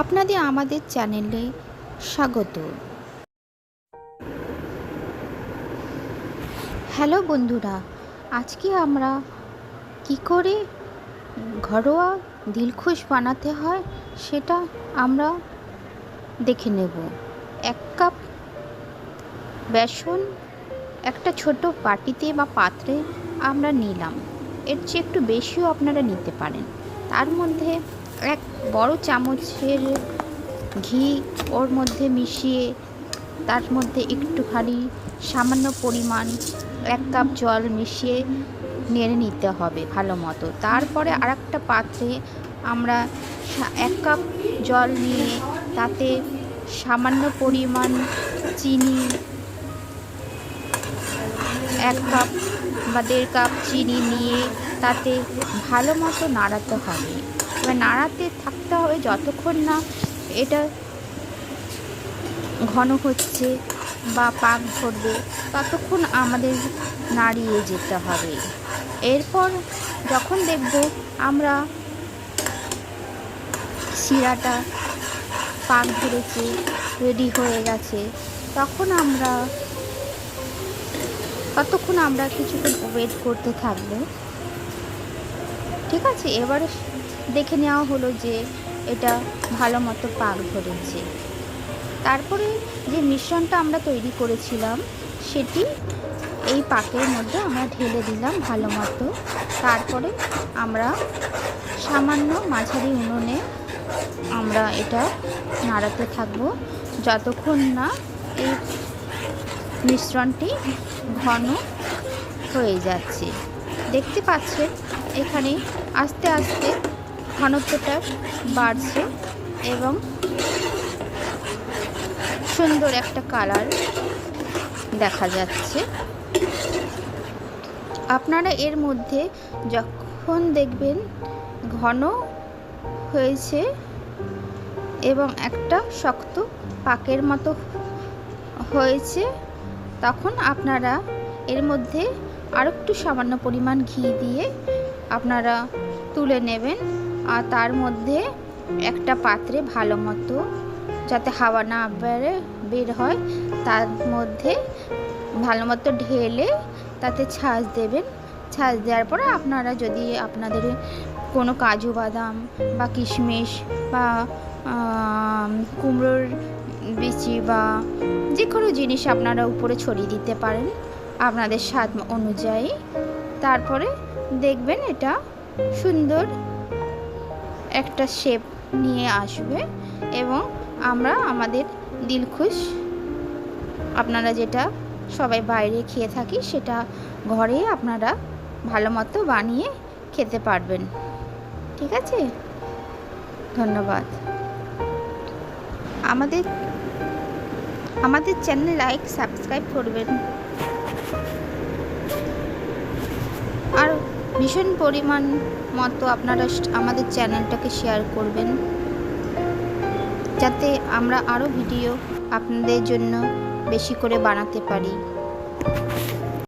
আপনাদের আমাদের চ্যানেলে স্বাগত। হ্যালো বন্ধুরা, আজকে আমরা কি করে ঘরোয়া দিলখুশ বানাতে হয় সেটা আমরা দেখে নেব। এক কাপ বেসন একটা ছোট বাটিতে বা পাত্রে আমরা নিলাম। এর চেয়ে একটু বেশিও আপনারা নিতে পারেন। তার মধ্যে এক বড় চামচের ঘি ওর মধ্যে মিশিয়ে তার মধ্যে একটুখানি সামান্য পরিমাণ এক কাপ জল মিশিয়ে নেড়ে নিতে হবে ভালো মতো। তারপরে আরেকটা পাত্রে আমরা এক কাপ জল নিয়ে তাতে সামান্য পরিমাণ চিনি, এক কাপ বা দেড় কাপ চিনি নিয়ে তাতে ভালো মতো নাড়াতে হবে। এবার নাড়াতে থাকতে হবে যতক্ষণ না এটা ঘন হচ্ছে বা পাক ধরবে, ততক্ষণ আমাদের নাড়িয়ে যেতে হবে। এরপর যখন দেখব আমরা শিরাটা পাক ধরেছে রেডি হয়ে গেছে, তখন আমরা ততক্ষণ আমরা কিছুক্ষণ ওয়েট করতে থাকব। ঠিক আছে? এবারে দেখে নেওয়া হলো যে এটা ভালো মতো পাক ধরেছে। তারপরে যে মিশ্রণটা আমরা তৈরি করেছিলাম, সেটি এই পাকের মধ্যে আমরা ঢেলে দিলাম ভালো মতো। তারপরে আমরা সামান্য মাঝারি উনুনে আমরা এটা নাড়াতে থাকব। যতক্ষণ না এই মিশ্রণটি ঘন হয়ে যাচ্ছে। দেখতে পাচ্ছেন, এখানে আস্তে আস্তে ঘনত্বটা বাড়ছে এবং সুন্দর একটা কালার দেখা যাচ্ছে। আপনারা এর মধ্যে যখন দেখবেন ঘন হয়েছে এবং একটা শক্ত পাকের মতো হয়েছে, তখন আপনারা এর মধ্যে আরেকটু সামান্য পরিমাণ ঘি দিয়ে আপনারা তুলে নেবেন। আর তার মধ্যে একটা পাত্রে ভালো মতো যাতে হাওয়া না বেড়ে, বের হয়, তার মধ্যে ভালো মতো ঢেলে তাতে ছাঁচ দেবেন। ছাঁচ দেওয়ার পরে আপনারা যদি আপনাদের কোনো কাজু বাদাম বা কিশমিশ বা কুমড়োর বিচি বা যে কোনো জিনিস আপনারা উপরে ছড়িয়ে দিতে পারেন আপনাদের স্বাদ অনুযায়ী। তারপরে দেখবেন এটা সুন্দর একটা শেপ নিয়ে আসবে এবং আমরা আমাদের দিলখুশ, আপনারা যেটা সবাই বাইরে খেয়ে থাকি সেটা ঘরে আপনারা ভালো মতো বানিয়ে খেতে পারবেন। ঠিক আছে? ধন্যবাদ। আমাদের আমাদের চ্যানেল লাইক সাবস্ক্রাইব করবেন। আর ভীষণ পরিমাণ মতো আপনারা আমাদের চ্যানেলটাকে শেয়ার করবেন। যাতে আমরা আরও ভিডিও আপনাদের জন্য বেশি করে বানাতে পারি।